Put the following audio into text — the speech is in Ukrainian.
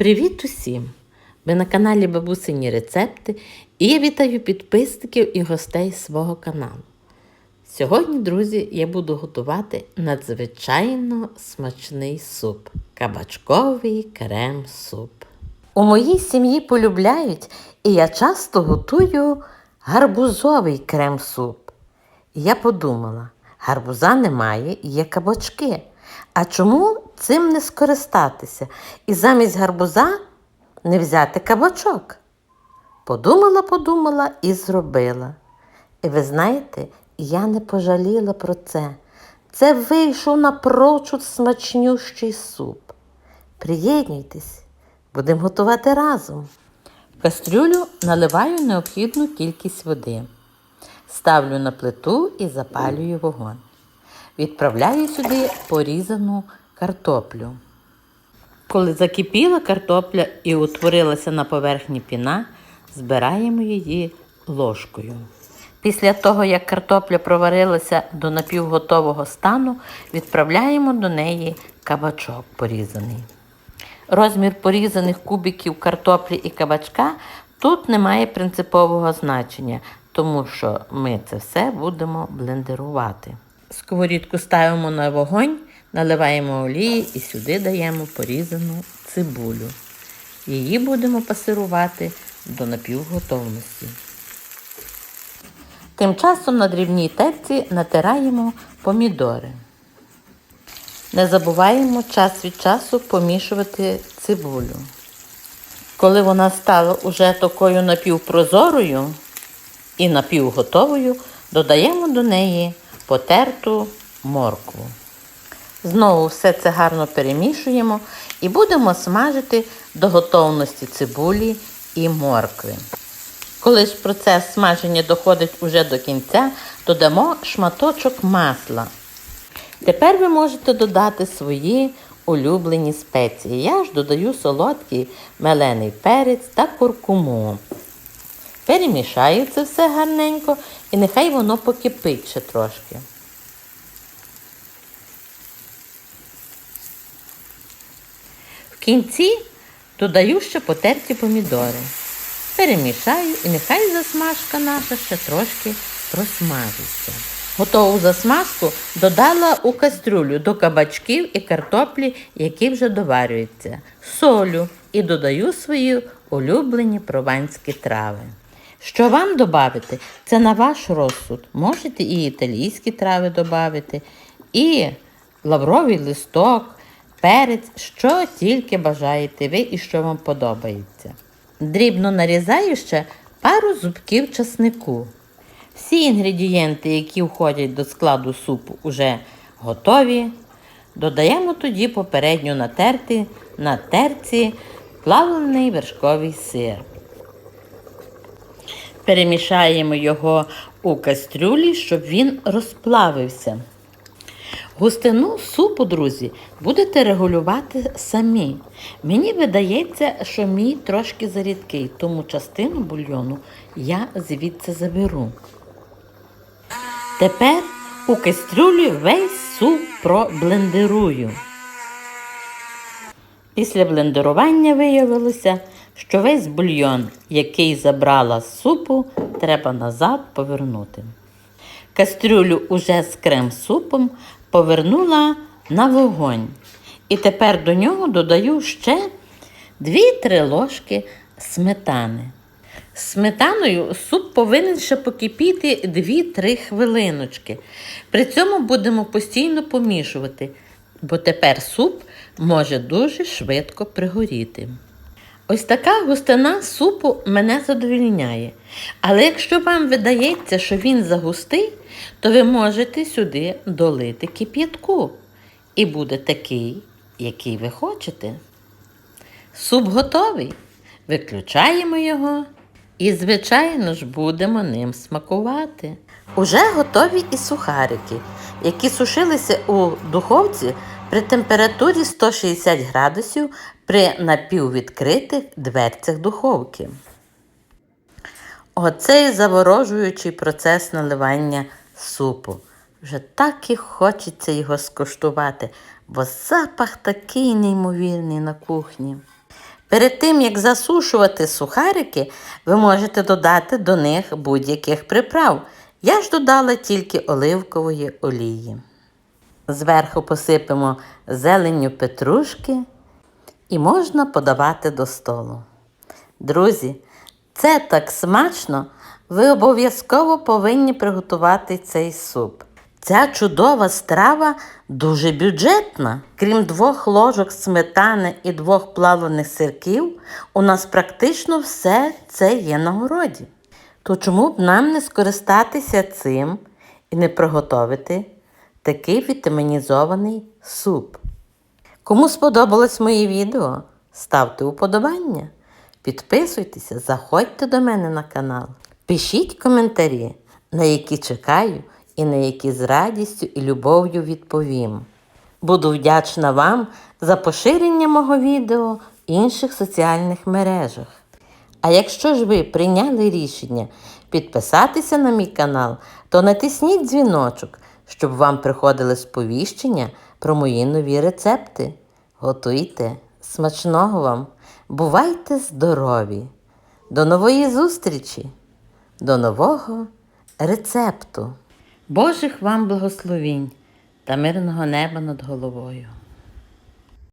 Привіт усім! Ви на каналі Бабусині Рецепти і я вітаю підписників і гостей свого каналу. Сьогодні, друзі, я буду готувати надзвичайно смачний суп кабачковий крем-суп. У моїй сім'ї полюбляють, і я часто готую гарбузовий крем-суп. Я подумала, гарбуза немає, є кабачки. А чому цим не скористатися? І замість гарбуза не взяти кабачок? Подумала, подумала і зробила. І ви знаєте, я не пожаліла про це. Це вийшов напрочуд смачнющий суп. Приєднуйтесь, будемо готувати разом. В кастрюлю наливаю необхідну кількість води. Ставлю на плиту і запалюю вогонь. Відправляю сюди порізану картоплю. Коли закипіла картопля і утворилася на поверхні піна, збираємо її ложкою. Після того, як картопля проварилася до напівготового стану, відправляємо до неї кабачок порізаний. Розмір порізаних кубиків картоплі і кабачка тут не має принципового значення, тому що ми це все будемо блендерувати. Сковорідку ставимо на вогонь, наливаємо олії і сюди даємо порізану цибулю. Її будемо пасирувати до напівготовності. Тим часом на дрібній терці натираємо помідори. Не забуваємо час від часу помішувати цибулю. Коли вона стала уже такою напівпрозорою і напівготовою, додаємо до неї потерту моркву. Знову все це гарно перемішуємо і будемо смажити до готовності цибулі і моркви. Коли ж процес смаження доходить уже до кінця, додамо шматочок масла. Тепер ви можете додати свої улюблені спеції. Я ж додаю солодкий мелений перець та куркуму. Перемішаю це все гарненько і нехай воно покипить ще трошки. В кінці додаю ще потерті помідори. Перемішаю і нехай засмажка наша ще трошки просмажиться. Готову засмажку додала у кастрюлю до кабачків і картоплі, які вже доварюються, солю і додаю свої улюблені прованські трави. Що вам додати? Це на ваш розсуд. Можете і італійські трави додати, і лавровий листок, перець, що тільки бажаєте ви і що вам подобається. Дрібно нарізаю ще пару зубків часнику. Всі інгредієнти, які входять до складу супу, вже готові. Додаємо тоді попередньо натерти на терці плавлений вершковий сир. Перемішаємо його у кастрюлі, щоб він розплавився. Густину супу, друзі, будете регулювати самі. Мені видається, що мій трошки зарідкий, тому частину бульйону я звідси заберу. Тепер у кастрюлі весь суп проблендерую. Після блендерування виявилося, що весь бульйон, який забрала з супу, треба назад повернути. Кастрюлю уже з крем-супом повернула на вогонь. І тепер до нього додаю ще 2-3 ложки сметани. Сметаною суп повинен ще покипіти 2-3 хвилиночки. При цьому будемо постійно помішувати, бо тепер суп може дуже швидко пригоріти. Ось така густина супу мене задовільняє. Але якщо вам видається, що він загустий, то ви можете сюди долити кип'ятку. І буде такий, який ви хочете. Суп готовий. Виключаємо його і, звичайно ж, будемо ним смакувати. Уже готові і сухарики, які сушилися у духовці при температурі 160 градусів при напіввідкритих дверцях духовки. Оцей заворожуючий процес наливання супу. Вже так і хочеться його скуштувати, бо запах такий неймовірний на кухні. Перед тим, як засушувати сухарики, ви можете додати до них будь-яких приправ. Я ж додала тільки оливкової олії. Зверху посипемо зеленню петрушки і можна подавати до столу. Друзі, це так смачно, ви обов'язково повинні приготувати цей суп. Ця чудова страва дуже бюджетна. Крім двох ложок сметани і двох плавлених сирків, у нас практично все це є на городі. То чому б нам не скористатися цим і не приготувати такий вітамінізований суп? Кому сподобалось моє відео, ставте уподобання, підписуйтеся, заходьте до мене на канал. Пишіть коментарі, на які чекаю і на які з радістю і любов'ю відповім. Буду вдячна вам за поширення мого відео в інших соціальних мережах. А якщо ж ви прийняли рішення підписатися на мій канал, то натисніть дзвіночок, щоб вам приходили сповіщення про мої нові рецепти. Готуйте, смачного вам! Бувайте здорові! До нової зустрічі! До нового рецепту! Божих вам благословінь та мирного неба над головою!